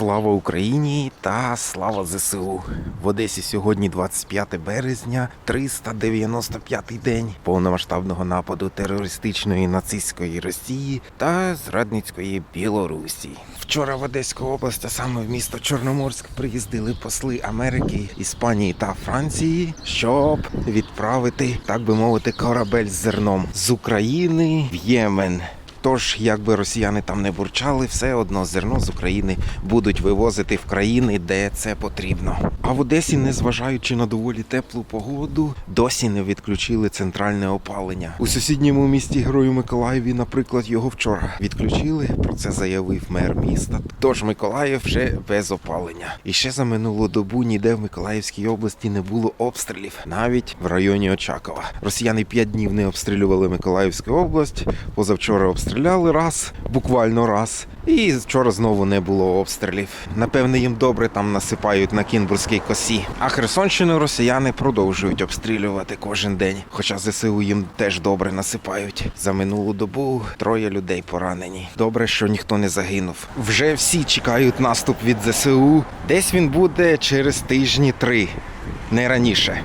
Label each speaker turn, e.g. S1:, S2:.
S1: Слава Україні та слава ЗСУ. В Одесі сьогодні 25 березня, 395-й день повномасштабного нападу терористичної нацистської Росії та зрадницької Білорусі. Вчора в Одеську область, а саме в місто Чорноморськ, приїздили посли Америки, Іспанії та Франції, щоб відправити, так би мовити, корабель з зерном з України в Ємен. Тож, якби росіяни там не бурчали, все одно зерно з України будуть вивозити в країни, де це потрібно. А в Одесі, незважаючи на доволі теплу погоду, досі не відключили центральне опалення. У сусідньому місті Герою Миколаєві, наприклад, його вчора відключили. Про це заявив мер міста. Тож Миколаїв вже без опалення. І ще за минулу добу ніде в Миколаївській області не було обстрілів, навіть в районі Очакова. Росіяни п'ять днів не обстрілювали Миколаївську область. Позавчора обстріляли раз, буквально раз. І вчора знову не було обстрілів. Напевне, їм добре там насипають на Кінбурзькій косі. А Херсонщину росіяни продовжують обстрілювати кожен день. Хоча ЗСУ їм теж добре насипають. За минулу добу троє людей поранені. Добре, що ніхто не загинув. Вже всі чекають наступ від ЗСУ. Десь він буде через тижні три. Не раніше.